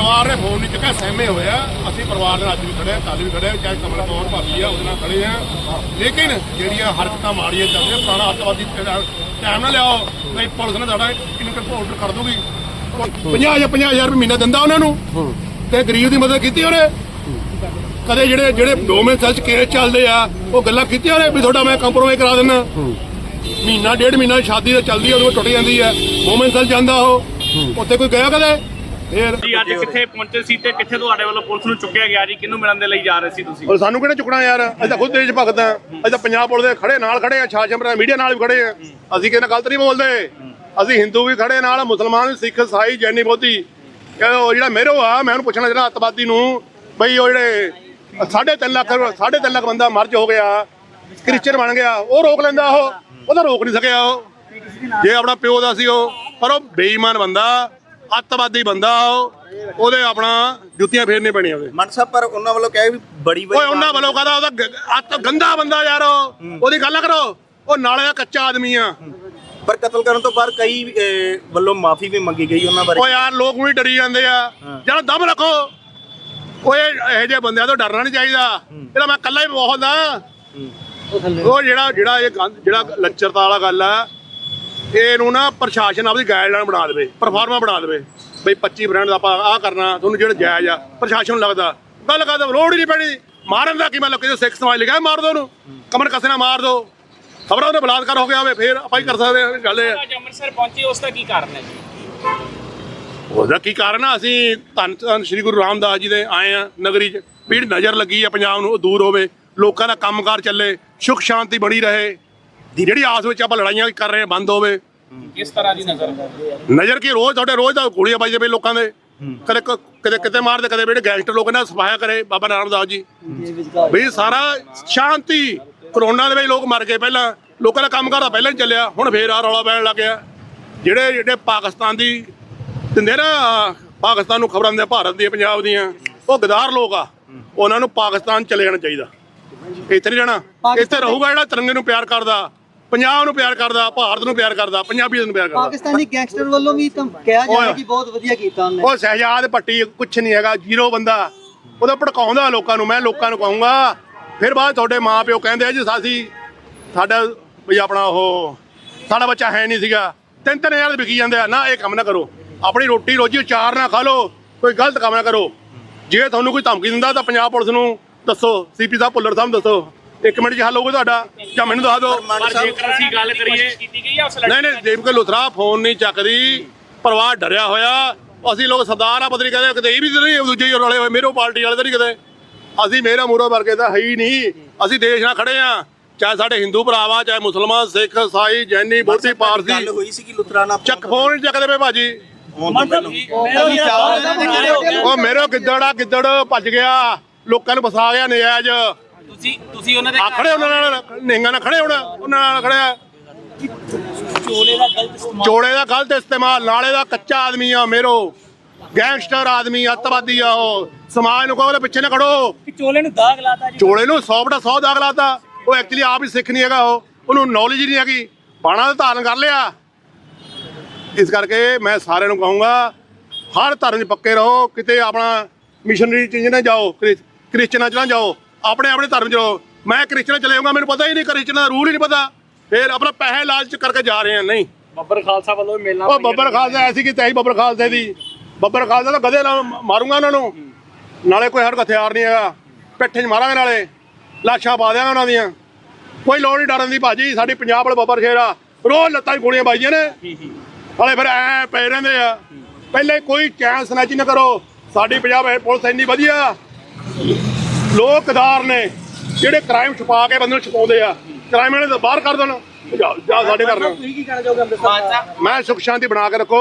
ਪਰਿਵਾਰ ਨੇ ਫੋਨ ਨਹੀਂ ਚੱਕਿਆ, ਸਹਿਮੇ ਹੋਇਆ ਅਸੀਂ ਪਰਿਵਾਰ ਨਾਲ ਅੱਜ ਵੀ ਖੜੇ ਆ ਕੱਲ ਵੀ ਖੜੇ ਆ, ਚਾਹੇ ਕਮਲ ਕੌਰ ਭਾਬੀ ਆ, ਉਹਦੇ ਨਾਲ ਖੜੇ ਆ। ਲੇਕਿਨ ਜਿਹੜੀਆਂ ਹਰਕਤਾਂ ਮਾੜੀਆਂ ਚੱਲਦੀਆਂ ਪੁਰਾਣਾ ਅੱਤਵਾਦੀ ਟਾਈਮ ਨਾ ਲਿਆਓ। ਨਹੀਂ, ਪੁਲਿਸ ਨੇ ਤੁਹਾਡਾ ਇਨਕਮ ਆਰਡਰ ਕਰ ਦੂਗੀ 50 ਜਾਂ 50000 ਰੁਪਏ ਮਹੀਨਾ ਦਿੰਦਾ ਉਹਨਾਂ ਨੂੰ। ਤੇ ਗਰੀਬ ਦੀ ਮਦਦ ਕੀਤੀ ਉਹਨੇ। ਕਦੇ ਜਿਹੜੇ ਜਿਹੜੇ ਡੋਮੇ ਸੈਲ ਚ ਕੇਸ ਚੱਲਦੇ ਆ, ਉਹ ਗੱਲਾਂ ਕੀਤੀਆਂ ਉਹਨੇ ਵੀ ਤੁਹਾਡਾ ਮੈਂ ਕੰਪਰੋਮਾਈਜ਼ ਕਰਾ ਦਿੰਦਾ ਮਹੀਨਾ, ਡੇਢ ਮਹੀਨਾ ਸ਼ਾਦੀ ਤਾਂ ਚੱਲਦੀ ਆ ਟੁੱਟ ਜਾਂਦੀ ਆ। ਮੂਵਮੈਂਟ ਸੈਲ ਜਾਂਦਾ ਉਹ। ਉੱਥੇ ਕੋਈ ਗਿਆ ਕਦੇ? ਫੇਰ ਜੀ ਅੱਜ ਕਿੱਥੇ ਪਹੁੰਚੇ ਸੀ ਤੇ ਕਿੱਥੇ ਤੁਹਾਡੇ ਵੱਲੋਂ ਪੁਲਿਸ ਨੂੰ ਚੁੱਕਿਆ ਗਿਆ ਜੀ? ਕਿਹਨੂੰ ਮਿਲਣ ਦੇ ਲਈ ਜਾ ਰਹੇ ਸੀ ਤੁਸੀਂ? ਔਰ ਸਾਨੂੰ ਕਿਹਨੇ ਚੁੱਕਣਾ ਯਾਰ? ਅਸੀਂ ਤਾਂ ਖੁਦ ਦੇਸ਼ ਭਗਤ ਆ ਅਸੀਂ ਤਾਂ ਪੰਜਾਬ ਪੁਲਿਸ ਦੇ ਖੜੇ ਨਾਲ ਖੜੇ ਆ ਛਾਛਮ ਮੀਡੀਆ ਨਾਲ ਵੀ ਖੜੇ ਆ ਅਸੀਂ ਕਿਸੇ ਨਾਲ ਗਲਤ ਨਹੀਂ ਬੋਲਦੇ। ਅਸੀਂ ਹਿੰਦੂ ਵੀ ਖੜੇ ਨਾਲ ਮੁਸਲਮਾਨ ਸਿੱਖ ਸਾਈ ਜੈਨੀ ਬੋਧੀ। ਉਹ ਜਿਹੜਾ ਮੇਰੋ ਆ ਮੈਂ ਉਹਨੂੰ ਪੁੱਛਣਾ ਜਿਹੜਾ ਅੱਤਵਾਦੀ ਨੂੰ ਬਈ ਉਹ ਜਿਹੜੇ 3.5 ਲੱਖ 3.5 ਲੱਖ ਬੰਦਾ ਮਰਜ ਹੋ ਗਿਆ ਕ੍ਰਿਸਚੀਅਨ ਬਣ ਗਿਆ ਉਹ ਰੋਕ ਲੈਂਦਾ ਉਹ। ਉਹ ਤਾਂ ਰੋਕ ਨਹੀਂ ਸਕਿਆ ਉਹ। ਜੇ ਆਪਣਾ ਪਿਓ ਦਾ ਸੀ ਉਹ ਪਰ ਉਹ ਬੇਈਮਾਨ ਬੰਦਾ। ਅੱਤਵਾਦੀ ਬੰਦਾ ਉਹ ਉਹਦੇ ਆਪਣਾ ਜੁੱਤੀਆਂ ਫੇਰਨੇ ਪੈਣੀਆਂ ਉਹਦੇ। ਮਨ ਸਾਹਿਬ ਪਰ ਉਹਨਾਂ ਵੱਲੋਂ ਕਹੇ ਵੀ ਬੜੀ ਓਏ ਉਹਨਾਂ ਵੱਲੋਂ ਕਹਦਾ ਉਹਦਾ ਗ- ਅੱਤ ਗੰਦਾ ਬੰਦਾ ਯਾਰ ਉਹ ਉਹਦੀ ਗੱਲ ਕਰੋ। ਉਹ ਨਾਲੇ ਦਾ ਕੱਚਾ ਆਦਮੀ ਆ। ਪਰ ਕਤਲ ਕਰਨ ਤੋਂ ਬਾਅਦ ਕਈ ਅਹ, ਵੱਲੋਂ ਮਾਫੀ ਵੀ ਮੰਗੀ ਗਈ ਉਹਨਾਂ ਬਾਰੇ। ਓ ਯਾਰ ਲੋਕ ਵੀ ਡਰੀ ਜਾਂਦੇ ਆ। ਜਰਾ ਦਮ ਰੱਖੋ। ਓਏ ਇਹੋ ਜਿਹੇ ਬੰਦਿਆਂ ਤੋਂ ਡਰਨਾ ਨਹੀਂ ਚਾਹੀਦਾ। ਇਹਦਾ ਮੈਂ ਇਕੱਲਾ ਹੀ ਬਹੁਤ ਆ ਉਹ ਜਿਹੜਾ ਜਿਹੜਾ ਇਹ ਗੰਦ- ਜਿਹੜਾ ਲੱਚਰਤਾ ਵਾਲਾ ਗੱਲ ਆ ਇਹਨੂੰ ਨਾ ਪ੍ਰਸ਼ਾਸਨ ਆਪਦੀ ਗਾਈਡਲਾਈਨ ਬਣਾ ਦੇਵੇ ਪਰਫਾਰਮਾ ਬਣਾ ਦੇਵੇ ਬਈ 25% ਦਾ ਆਪਾਂ ਆਹ ਕਰਨਾ ਤੁਹਾਨੂੰ ਜਿਹੜਾ ਜਾਇਜ਼ ਆ ਪ੍ਰਸ਼ਾਸਨ ਨੂੰ ਲੱਗਦਾ। ਗੱਲ ਕਰਦਾ ਲੋੜ ਹੀ ਨਹੀਂ ਪੈਣੀ। ਮਾਰਨ ਦਾ ਕੀ ਮੈਂ ਲੋਕੀ ਦੇ ਸਿੱਖ ਸਮਾਜ ਲਿਖਿਆ ਮਾਰ ਦੋ ਉਹਨੂੰ। ਕਮਰ ਕਸੇ ਨਾਲ ਮਾਰ ਦੋ। ਖਬਰਾਂ ਉਹਨੇ ਬਲਾਤਕਾਰ ਹੋ ਗਿਆ ਹੋਵੇ ਫੇਰ ਆਪਾਂ ਹੀ ਕਰ ਸਕਦੇ ਹਾਂ ਗੱਲ ਇਹ ਆ। ਅੱਜ ਅੰਮ੍ਰਿਤਸਰ ਪਹੁੰਚੇ ਉਸ ਦਾ ਕੀ ਕਾਰਨ ਹੈ ਉਹਦਾ ਕੀ ਕਾਰਨ ਆ? ਅਸੀਂ ਧੰਨ ਧੰਨ ਸ੍ਰੀ ਗੁਰੂ ਰਾਮਦਾਸ ਜੀ ਦੇ ਆਏ ਆ ਨਗਰੀ 'ਚ। ਪੀੜ ਨਜ਼ਰ ਲੱਗੀ ਆ ਪੰਜਾਬ ਨੂੰ ਉਹ ਦੂਰ ਹੋਵੇ। ਲੋਕਾਂ ਦਾ ਕੰਮਕਾਰ ਚੱਲੇ ਸੁਖ ਸ਼ਾਂਤੀ ਬਣੀ ਰਹੇ। ਜਿਹੜੀ ਆਸ ਵਿੱਚ ਆਪਾਂ ਲੜਾਈਆਂ ਕਰ ਰਹੇ ਬੰਦ ਹੋਵੇ। ਕਿਸ ਤਰ੍ਹਾਂ ਦੀ ਨਜ਼ਰ? ਨਜ਼ਰ ਕੀ ਰੋਜ਼ ਤੁਹਾਡੇ ਰੋਜ਼ ਦਾ ਗੋਲੀਆਂ ਵੱਜਦੇ ਪਏ ਲੋਕਾਂ ਦੇ। ਕਦੇ ਕਦੇ ਕਿਤੇ ਮਾਰਦੇ ਕਦੇ ਜਿਹੜੇ ਗੈਂਗਸਟਰ ਲੋਕ ਨੇ ਸਫਾਇਆ ਕਰੇ ਬਾਬਾ ਨਾਨਕਦਾਸ ਜੀ। ਵੀ ਸਾਰਾ ਸ਼ਾਂਤੀ ਕਰੋਨਾ ਦੇ ਵਿੱਚ ਲੋਕ ਮਰ ਗਏ ਪਹਿਲਾਂ। ਲੋਕਾਂ ਦਾ ਕੰਮ ਕਰਦਾ ਪਹਿਲਾਂ ਹੀ ਚੱਲਿਆ ਹੁਣ ਫੇਰ ਆ ਰੌਲਾ ਪੈਣ ਲੱਗ ਗਿਆ। ਜਿਹੜੇ ਜਿਹੜੇ ਪਾਕਿਸਤਾਨ ਦੀ ਦਿੰਦੇ ਨਾ ਪਾਕਿਸਤਾਨ ਨੂੰ ਖਬਰਾਂ ਆ, ਭਾਰਤ ਦੀਆਂ ਪੰਜਾਬ ਦੀਆਂ ਉਹ ਗਦਾਰ ਲੋਕ ਆ। ਉਹਨਾਂ ਨੂੰ ਪਾਕਿਸਤਾਨ ਚਲੇ ਜਾਣਾ ਚਾਹੀਦਾ। ਇੱਥੇ ਨਹੀਂ ਰਹਿਣਾ ਇੱਥੇ ਰਹੂਗਾ ਜਿਹੜਾ ਤਿਰੰਗੇ ਨੂੰ ਪਿਆਰ ਕਰਦਾ। ਪੰਜਾਬ ਨੂੰ ਪਿਆਰ ਕਰਦਾ ਭਾਰਤ ਨੂੰ ਪਿਆਰ ਕਰਦਾ ਪੰਜਾਬੀਆਂ ਨੂੰ ਪਿਆਰ ਕਰਦਾ। ਪਾਕਿਸਤਾਨੀ ਗੈਂਗਸਟਰ ਵੱਲੋਂ ਵੀ ਤਾਂ ਕਿਹਾ ਜਾਂਦਾ। ਕਿ ਬਹੁਤ ਵਧੀਆ ਕੀਤਾ ਉਹਨੇ। ਉਹ ਸਹਿਜਾਦ ਪੱਟੀ ਕੁਛ ਨਹੀਂ ਹੈਗਾ ਜ਼ੀਰੋ ਬੰਦਾ। ਉਹਦਾ ਭੜਕਾਉਂਦਾ ਲੋਕਾਂ ਨੂੰ ਮੈਂ ਲੋਕਾਂ ਨੂੰ ਕਹੂੰਗਾ। ਫਿਰ ਬਾਅਦ ਤੁਹਾਡੇ ਮਾਪਿਓ ਕਹਿੰਦੇ ਆ ਜੀ ਸਾਸੀ ਸਾਡਾ ਵੀ ਆਪਣਾ ਉਹ ਸਾਡਾ ਬੱਚਾ ਹੈ ਨਹੀਂ ਸੀਗਾ। ਤਿੰਨ ਤਿੰਨ ਹਜ਼ਾਰ ਵਿਕੀ ਜਾਂਦੇ ਆ। ਨਾ ਇਹ ਕੰਮ ਨਾ ਕਰੋ। ਆਪਣੀ ਰੋਟੀ ਰੋਜੀ ਚਾਰ ਨਾ ਖਾ ਲਓ ਕੋਈ ਗਲਤ ਕੰਮ ਨਾ ਕਰੋ। ਜੇ ਤੁਹਾਨੂੰ ਕੋਈ ਧਮਕੀ ਦਿੰਦਾ ਤਾਂ ਪੰਜਾਬ ਪੁਲਿਸ ਨੂੰ ਦੱਸੋ ਸੀਪੀ ਸਾਹਿਬ ਭੁੱਲਰ ਸਾਹਿਬ ਨੂੰ ਦੱਸੋ। ਇੱਕ ਮਿੰਟ 'ਚ ਹੱਲ ਹੋਊਗਾ ਤੁਹਾਡਾ? ਜਾਂ ਮੈਨੂੰ ਦੱਸ ਦਿਓ? ਮਨ ਪਰ ਸਾਹਿਬ ਜੇਕਰ ਅਸੀਂ ਗੱਲ ਕਰੀਏ ਕੀਤੀ ਗਈ ਹੈ ਉਸ ਨਹੀਂ ਨਹੀਂ ਦੇਵਕੇ ਲੁਥਰਾ ਫੋਨ ਨਹੀਂ ਚੱਕਦੀ। ਪਰਿਵਾਰ ਡਰਿਆ ਹੋਇਆ। ਅਸੀਂ ਲੋਕ ਸਰਦਾਰ ਆ ਬਦਲੀ ਕਹਿੰਦੇ ਕਿਤੇ ਇਹ ਵੀ ਤਾਂ ਨਹੀਂ ਦੂਜੇ ਹੀ ਰਲੇ ਹੋਏ ਮੇਰੋ ਪਾਰਟੀ ਵਾਲੇ ਤਾਂ ਨਹੀਂ ਕਿਤੇ। ਅਸੀਂ ਮੇਰਾ ਮੂਰੋ ਵਰਗੇ ਤਾਂ ਹੈ ਹੀ ਨਹੀਂ। ਅਸੀਂ ਦੇਸ਼ ਨਾਲ ਖੜੇ ਆ ਚਾਹੇ ਸਾਡੇ ਹਿੰਦੂ ਭਰਾਵਾ ਚਾਹੇ ਮੁਸਲਮਾਨ ਸਿੱਖ ਸਾਈ ਜੈਨੀ ਬੋਧੀ ਗੱਲ ਪਾਰਸੀ। ਹੋਈ ਸੀ ਕਿ ਲੁਤਰਾਣਾ ਚੱਕ ਫੋਨ ਨਹੀਂ ਚੱਕਦੇ ਪਏ ਭਾਜੀ। ਉਹ ਉਹ ਮੇਰੇ ਗਿੱਦੜ ਆ ਗਿੱਦੜ ਭੱਜ ਗਿਆ। ਲੋਕਾਂ ਨੂੰ ਫਸਾ ਗਿਆ ਨਜਾਇਜ਼। ਤੁਸੀਂ ਤੁਸੀਂ ਉਹਨਾਂ ਦੇ ਆ ਖੜੇ ਉਹਨਾਂ ਨਾਲ ਨਿਹੰਗਾਂ ਨਾਲ ਖੜੇ ਹੋਣਾ ਉਹਨਾਂ ਨਾਲ ਖੜਿਆ। ਚੋਲੇ ਦਾ ਗਲਤ ਇਸਤੇਮਾਲ ਚੋੜੇ ਦਾ ਗਲਤ ਇਸਤੇਮਾਲ ਨਾਲੇ ਦਾ ਕੱਚਾ ਆਦਮੀ ਆ ਮੇਰੋ। ਗੈਂਗਸਟਰ ਆਦਮੀ ਅੱਤਵਾਦੀ ਆ ਉਹ। ਸਮਾਜ ਨੂੰ ਕਹੋ ਪਿੱਛੇ ਨਾ ਖੜੋ। ਚੋਲੇ ਨੂੰ ਦਾਗ ਲਾਤਾ ਜੀ। ਚੋੜੇ ਨੂੰ 100 ਬਟਾ 100 ਦਾਗ ਲਾਤਾ। ਉਹ ਐਕਚੁਅਲੀ ਆਪ ਹੀ ਸਿੱਖ ਨਹੀਂ ਹੈਗਾ ਉਹ। ਉਹਨੂੰ ਨੌਲੇਜ ਹੀ ਨਹੀਂ ਹੈਗੀ। ਬਾਣਾ ਦਾ ਧਾਰਨ ਕਰ ਲਿਆ। ਇਸ ਕਰਕੇ ਮੈਂ ਸਾਰਿਆਂ ਨੂੰ ਕਹੂੰਗਾ ਹਰ ਧਰਮ 'ਚ ਪੱਕੇ ਰਹੋ। ਕਿਤੇ ਆਪਣਾ ਮਿਸ਼ਨਰੀ ਚ ਨਾ ਜਾਓ ਕ੍ਰਿ- ਕ੍ਰਿਸਚਨਾਂ ਚ ਨਾ ਜਾਓ। ਆਪਣੇ ਆਪਣੇ ਧਰਮ 'ਚ ਰਹੋ। ਮੈਂ ਕ੍ਰਿਸਚਨ ਚਲੇ ਜਾਊਂਗਾ ਮੈਨੂੰ ਪਤਾ ਹੀ ਨਹੀਂ ਕ੍ਰਿਸਚਨਾਂ ਦਾ ਰੂਲ ਹੀ ਨਹੀਂ ਪਤਾ। ਫੇਰ ਆਪਣਾ ਪੈਸੇ ਲਾਲਚ ਕਰਕੇ ਜਾ ਰਹੇ ਆ ਨਹੀਂ। ਬੱਬਰ ਖਾਲਸਾ ਵੱਲੋਂ ਵੀ ਮਿਲਣਾ ਉਹ ਬੱਬਰ ਖਾਲਸਾ ਐਸੀ ਕਿ ਤੈਹੀ ਬੱਬਰ ਖਾਲਸੇ ਦੀ। ਬੱਬਰ ਖਾਲਸਾ ਤਾਂ ਗਧੇ ਨਾਲ ਮਾਰੂੰਗਾ ਉਹਨਾਂ ਨੂੰ। ਨਾਲੇ ਕੋਈ ਹਰ ਹਥਿਆਰ ਨਹੀਂ ਹੈਗਾ। ਪਿੱਠੇ 'ਚ ਮਾਰਾਂਗੇ ਨਾਲੇ। ਲਾਸ਼ਾਂ ਪਾ ਦਿਆਂਗੇ ਉਹਨਾਂ ਦੀਆਂ। ਕੋਈ ਲੋੜ ਨਹੀਂ ਡਰਨ ਦੀ ਭਾਜੀ ਸਾਡੀ ਪੰਜਾਬ ਵਾਲੇ ਬੱਬਰ ਸ਼ੇਰ ਆ। ਰੋਜ਼ ਲੱਤਾਂ 'ਚ ਗੋਲੀਆਂ ਵੱਜਦੀਆਂ ਨੇ। ਹਲੇ ਫਿਰ ਐ ਪਏ ਰਹਿੰਦੇ ਆ। ਪਹਿਲੇ ਕੋਈ ਚੈਨ ਨਾ ਕਰੋ। ਸਾਡੀ ਪੰਜਾਬ ਪੁਲਿਸ ਇੰਨੀ ਵਧੀਆ। ਲੋਕਦਾਰ ਨੇ ਜਿਹੜੇ ਕ੍ਰਾਈਮ ਛੁਪਾ ਕੇ ਬੰਦੇ ਨੂੰ ਛੁਪਾਉਂਦੇ ਆ ਕ੍ਰਾਈਮ ਵਾਲੇ ਤਾਂ ਬਾਹਰ ਕਰ ਦੇਣ। ਜਾ ਜਾ ਸਾਡੇ ਘਰ ਨੂੰ। ਤੁਸੀਂ ਕੀ ਕਹਿਣਾ ਚਾਹੋਗੇ ਅੰਮ੍ਰਿਤਸਰ ਮੈਂ ਸੁਖ ਸ਼ਾਂਤੀ ਬਣਾ ਕੇ ਰੱਖੋ।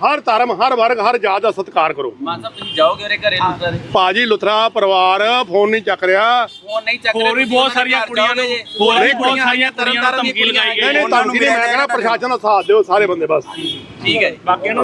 ਹਰ ਧਰਮ ਹਰ ਵਰਗ ਹਰ ਜਾਤ ਦਾ ਸਤਿਕਾਰ ਕਰੋ। ਮਾਨ ਸਾਹਿਬ ਤੁਸੀਂ ਜਾਓਗੇ ਉਹਦੇ ਘਰੇ ਲੁੱਟਦਾ ਦੇ ਭਾਜੀ ਲੁਥਰਾ ਪਰਿਵਾਰ ਫੋਨ ਨਹੀਂ ਚੱਕ ਰਿਹਾ। ਫੋਨ ਨਹੀਂ ਚੱਕ ਹੋਰ ਵੀ ਬਹੁਤ ਸਾਰੀਆਂ ਕੁੜੀਆਂ ਨੂੰ ਹੋਰ ਵੀ ਬਹੁਤ ਸਾਰੀਆਂ ਕੁੜੀਆਂ ਨੂੰ ਧਮਕੀ ਲਗਾਈ ਗਈ ਨਹੀਂ ਨਹੀਂ ਮੈਂ ਕਹਿੰਦਾ ਪ੍ਰਸ਼ਾਸਨ ਦਾ ਸਾਥ ਦਿਓ ਸਾਰੇ ਬੰਦੇ ਬਸ। ਠੀਕ ਹੈ ਜੀ। ਬਾਕੀਆਂ ਨੂੰ